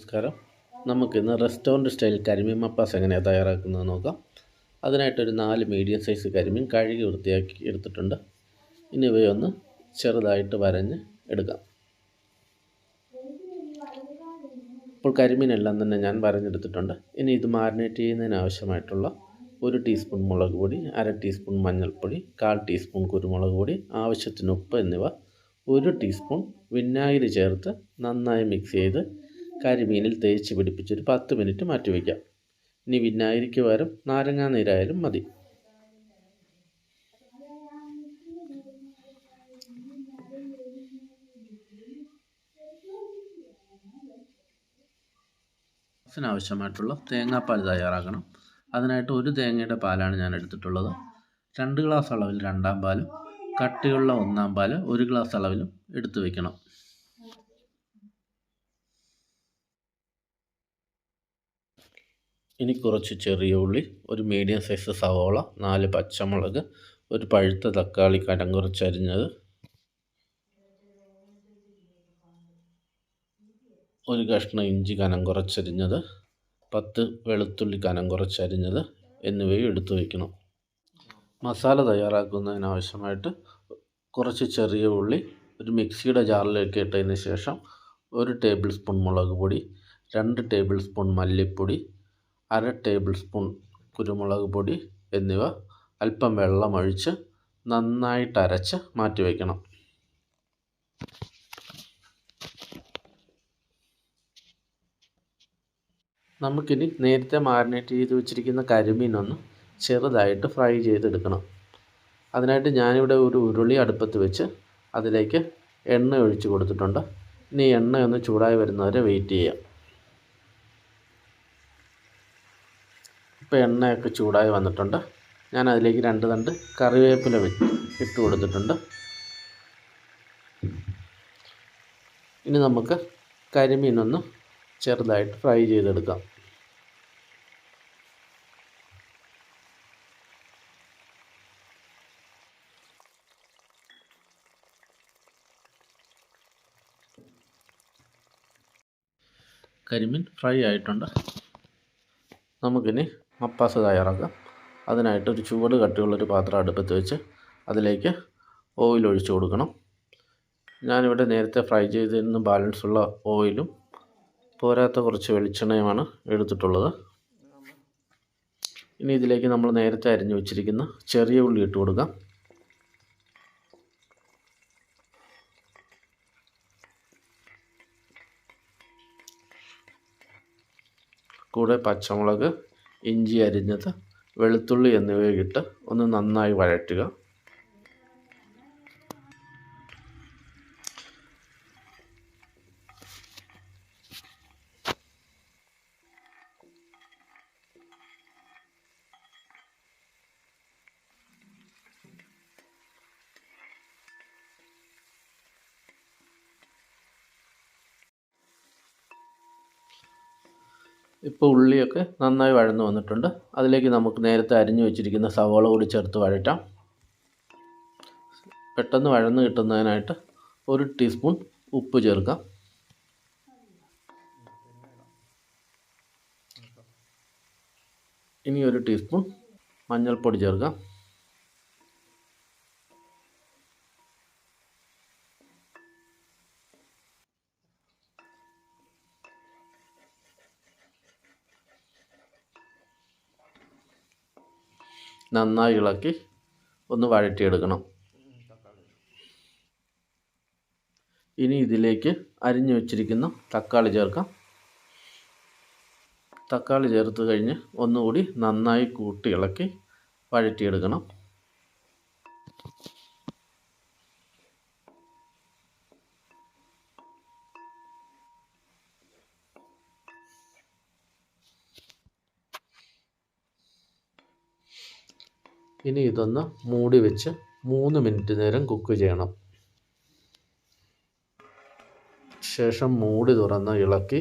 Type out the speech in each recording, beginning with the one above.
നമസ്കാരം. നമുക്കിന്ന് restaurant style കരിമീൻ മപ്പാസ് എങ്ങനെയാണ് തയ്യാറാക്കുന്നത് നോക്കാം. അതിനായിട്ടൊരു നാല് മീഡിയം സൈസ് കരിമീൻ കഴുകി വൃത്തിയാക്കി എടുത്തിട്ടുണ്ട്. ഇനി ഇവയൊന്ന് ചെറുതായിട്ട് വരഞ്ഞ് എടുക്കാം. ഇപ്പോൾ കരിമീനെല്ലാം തന്നെ ഞാൻ വരഞ്ഞെടുത്തിട്ടുണ്ട്. ഇനി ഇത് മാരിനേറ്റ് ചെയ്യുന്നതിന് ആവശ്യമായിട്ടുള്ള ഒരു ടീസ്പൂൺ മുളക് പൊടി അര ടീസ്പൂൺ മഞ്ഞൾപ്പൊടി കാൽ ടീസ്പൂൺ കുരുമുളക് പൊടി ആവശ്യത്തിന് ഉപ്പ് എന്നിവ ഒരു ടീസ്പൂൺ വിനാഗിരി ചേർത്ത് നന്നായി മിക്സ് ചെയ്ത് കരിമീനിൽ തേച്ച് പിടിപ്പിച്ചൊരു പത്ത് മിനിറ്റ് മാറ്റി വയ്ക്കാം. ഇനി വിനാഗിരിക്ക് പകരം നാരങ്ങാ നീരായാലും മതി. ആവശ്യമായിട്ടുള്ള തേങ്ങാപ്പാൽ തയ്യാറാക്കണം. അതിനായിട്ട് ഒരു തേങ്ങയുടെ പാലാണ് ഞാൻ എടുത്തിട്ടുള്ളത്. രണ്ട് ഗ്ലാസ് അളവിൽ രണ്ടാം പാലും കട്ടിയുള്ള ഒന്നാം പാൽ ഒരു ഗ്ലാസ് അളവിലും എടുത്തു വയ്ക്കണം ഇനി കുറച്ച് ചെറിയ ഉള്ളി ഒരു മീഡിയം സൈസ് സവോള നാല് പച്ചമുളക് ഒരു പഴുത്ത തക്കാളി കടം കുറച്ചരിഞ്ഞത് ഒരു കഷ്ണം ഇഞ്ചി കനം കുറച്ചരിഞ്ഞത് പത്ത് വെളുത്തുള്ളി കനം കുറച്ചരിഞ്ഞത് എന്നിവയും എടുത്തു വയ്ക്കണം മസാല തയ്യാറാക്കുന്നതിനാവശ്യമായിട്ട് കുറച്ച് ചെറിയ ഉള്ളി ഒരു മിക്സിയുടെ ജാറിലേക്ക് ഇട്ടതിന് ശേഷം ഒരു ടേബിൾ സ്പൂൺ മുളക് പൊടി രണ്ട് ടേബിൾ സ്പൂൺ മല്ലിപ്പൊടി അര ടേബിൾ സ്പൂൺ കുരുമുളക് പൊടി എന്നിവ അല്പം വെള്ളമൊഴിച്ച് നന്നായിട്ട് അരച്ച് മാറ്റി വയ്ക്കണം നമുക്കിനി നേരത്തെ മാരിനേറ്റ് ചെയ്ത് വെച്ചിരിക്കുന്ന കരിമീനൊന്ന് ചെറുതായിട്ട് ഫ്രൈ ചെയ്തെടുക്കണം. അതിനായിട്ട് ഞാനിവിടെ ഒരു ഉരുളി അടുപ്പത്ത് വെച്ച് അതിലേക്ക് എണ്ണ ഒഴിച്ച് കൊടുത്തിട്ടുണ്ട്. ഇനി എണ്ണ ഒന്ന് ചൂടായി വരുന്നവരെ വെയിറ്റ് ചെയ്യാം. ഇപ്പോൾ എണ്ണയൊക്കെ ചൂടായി വന്നിട്ടുണ്ട്. ഞാൻ അതിലേക്ക് രണ്ട് തണ്ട് കറിവേപ്പില ഇട്ട് കൊടുത്തിട്ടുണ്ട്. ഇനി നമുക്ക് കരിമീനൊന്ന് ചെറുതായിട്ട് ഫ്രൈ ചെയ്തെടുക്കാം. കരിമീൻ ഫ്രൈ ആയിട്ടുണ്ട്. നമുക്കിനി മപ്പാസ് തയ്യാറാക്കാം അതിനായിട്ട് ഒരു ചുവട് കട്ടിയുള്ളൊരു പാത്രം അടുപ്പത്ത് വെച്ച് അതിലേക്ക് ഓയിൽ ഒഴിച്ചു കൊടുക്കണം. ഞാനിവിടെ നേരത്തെ ഫ്രൈ ചെയ്തിരുന്ന ബാലൻസ് ഉള്ള ഓയിലും പോരാത്ത കുറച്ച് വെളിച്ചെണ്ണയുമാണ് എടുത്തിട്ടുള്ളത്. ഇനി ഇതിലേക്ക് നമ്മൾ നേരത്തെ അരിഞ്ഞു വെച്ചിരിക്കുന്ന ചെറിയ ഉള്ളി ഇട്ട് കൊടുക്കാം. കൂടെ പച്ചമുളക് ഇഞ്ചി അരിഞ്ഞത് വെളുത്തുള്ളി എന്നിവയിട്ട് ഒന്ന് നന്നായി വഴറ്റുക. ഇപ്പോൾ ഉള്ളിയൊക്കെ നന്നായി വഴന്നു വന്നിട്ടുണ്ട്. അതിലേക്ക് നമുക്ക് നേരത്തെ അരിഞ്ഞു വെച്ചിരിക്കുന്ന സവോള കൂടി ചേർത്ത് വഴറ്റാം. പെട്ടെന്ന് വഴന്ന് കിട്ടുന്നതിനായിട്ട് ഒരു ടീസ്പൂൺ ഉപ്പ് ചേർക്കാം. ഇനി ഒരു ടീസ്പൂൺ മഞ്ഞൾപ്പൊടി ചേർക്കാം. നന്നായി ഇളക്കി ഒന്ന് വഴറ്റിയെടുക്കണം. ഇനി ഇതിലേക്ക് അരിഞ്ഞു വെച്ചിരിക്കുന്ന തക്കാളി ചേർക്കാം. തക്കാളി ചേർത്ത് കഴിഞ്ഞ് ഒന്നുകൂടി നന്നായി കൂട്ടി ഇളക്കി വഴറ്റിയെടുക്കണം. ഇനി ഇതൊന്ന് മൂടി വെച്ച് മൂന്ന് മിനിറ്റ് നേരം കുക്ക് ചെയ്യണം. ശേഷം മൂടി തുറന്ന് ഇളക്കി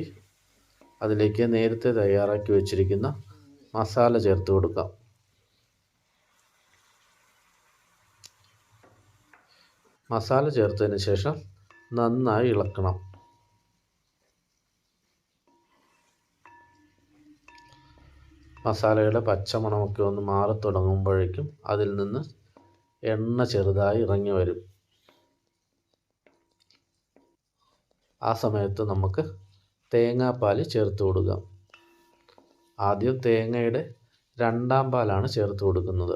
അതിലേക്ക് നേരത്തെ തയ്യാറാക്കി വെച്ചിരിക്കുന്ന മസാല ചേർത്ത് കൊടുക്കാം. മസാല ചേർത്തതിന് ശേഷം നന്നായി ഇളക്കണം. മസാലയുടെ പച്ചമണമൊക്കെ ഒന്ന് മാറി തുടങ്ങുമ്പോഴേക്കും അതിൽ നിന്ന് എണ്ണ ചെറുതായി ഇറങ്ങി വരും. ആ സമയത്ത് നമുക്ക് തേങ്ങാപ്പാൽ ചേർത്ത് കൊടുക്കാം. ആദ്യം തേങ്ങയുടെ രണ്ടാം പാലാണ് ചേർത്ത് കൊടുക്കുന്നത്.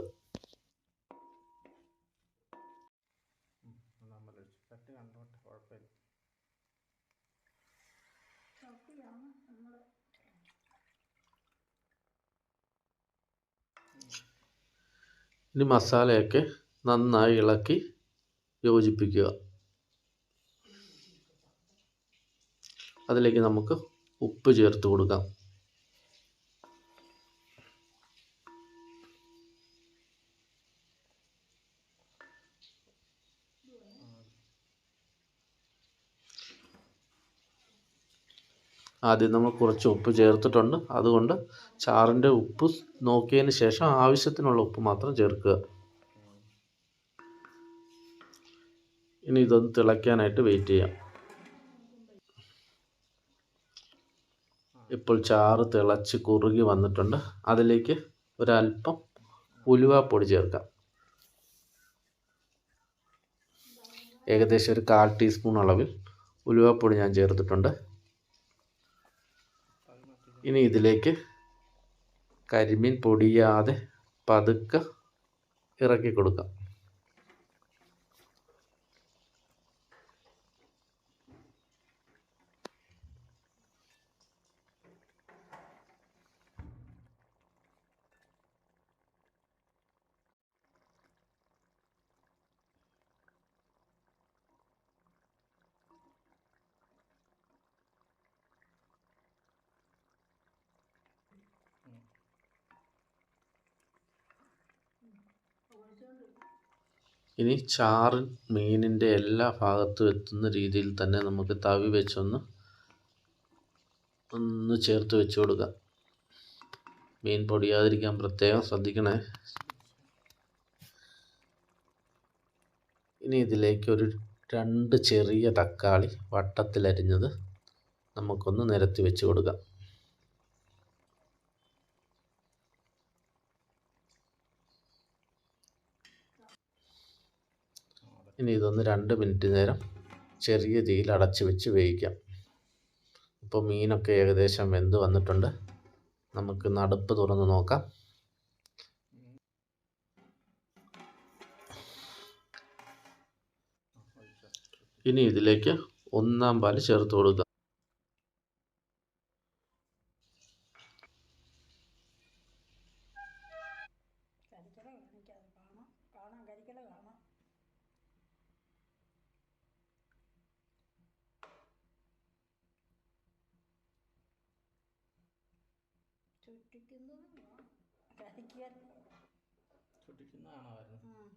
ഇനി മസാലയൊക്കെ നന്നായി ഇളക്കി യോജിപ്പിക്കുക. അതിലേക്ക് നമുക്ക് ഉപ്പ് ചേർത്ത് കൊടുക്കാം. ആദ്യം നമ്മൾ കുറച്ച് ഉപ്പ് ചേർത്തിട്ടുണ്ട്. അതുകൊണ്ട് ചാറിന്റെ ഉപ്പ് നോക്കിയതിന് ശേഷം ആവശ്യത്തിനുള്ള ഉപ്പ് മാത്രം ചേർക്കുക. ഇനി ഇതൊന്ന് തിളയ്ക്കാനായിട്ട് വെയിറ്റ് ചെയ്യാം. ഇപ്പോൾ ചാറ് തിളച്ച് കുറുകി വന്നിട്ടുണ്ട്. അതിലേക്ക് ഒരല്പം ഉലുവാപ്പൊടി ചേർക്കാം. ഏകദേശം ഒരു കാൽ ടീസ്പൂൺ അളവിൽ ഉലുവാപ്പൊടി ഞാൻ ചേർത്തിട്ടുണ്ട്. ഇനി ഇതിലേക്ക് കരിമീൻ പൊടിയാതെ പതുക്കെ ഇറക്കി കൊടുക്കാം. ഇനി ചാറ് മീനിന്റെ എല്ലാ ഭാഗത്തും എത്തുന്ന രീതിയിൽ തന്നെ നമുക്ക് തവി വെച്ചൊന്ന് ഒന്ന് ചേർത്ത് വെച്ച് കൊടുക്കാം. മീൻ പൊടിയാതിരിക്കാൻ പ്രത്യേകം ശ്രദ്ധിക്കണേ. ഇനി ഇതിലേക്ക് ഒരു രണ്ട് ചെറിയ തക്കാളി വട്ടത്തിലരിഞ്ഞത് നമുക്കൊന്ന് നിരത്തി വെച്ച് കൊടുക്കാം. ഇനി ഇതൊന്ന് രണ്ട് മിനിറ്റ് നേരം ചെറിയ തീയിൽ അടച്ച് വെച്ച് വേവിക്കാം. ഇപ്പോൾ മീനൊക്കെ ഏകദേശം വെന്ത് വന്നിട്ടുണ്ട്. നമുക്ക് നടുപ്പ് തുറന്ന് നോക്കാം. ഇനി ഇതിലേക്ക് ഒന്നാം പാൽ ചേർത്ത് കൊടുക്കുക. ചുട്ടിക്കുന്നതാണോ വരുന്നത്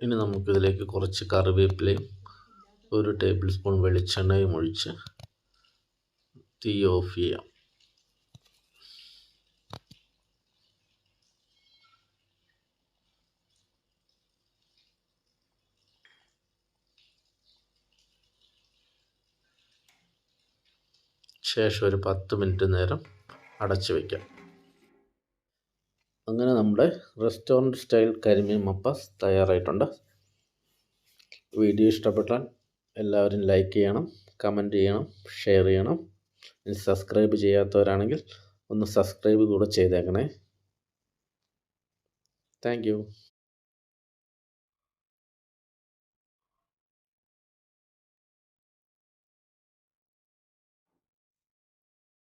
ഇനി നമുക്കിതിലേക്ക് കുറച്ച് കറിവേപ്പിലയും ഒരു ടേബിൾ സ്പൂൺ വെളിച്ചെണ്ണയും ഒഴിച്ച് തീ ഓഫ് ചെയ്യാം. ശേഷം ഒരു പത്ത് മിനിറ്റ് നേരം അടച്ച് വയ്ക്കാം അങ്ങനെ നമ്മുടെ റെസ്റ്റോറന്റ് സ്റ്റൈൽ കരിമീൻ മപ്പാസ് തയ്യാറായിട്ടുണ്ട്. വീഡിയോ ഇഷ്ടപ്പെട്ടാൽ എല്ലാവരും ലൈക്ക് ചെയ്യണം കമന്റ് ചെയ്യണം ഷെയർ ചെയ്യണം. ഇനി സബ്സ്ക്രൈബ് ചെയ്യാത്തവരാണെങ്കിൽ ഒന്ന് സബ്സ്ക്രൈബ് കൂടെ ചെയ്തേക്കണേ. താങ്ക്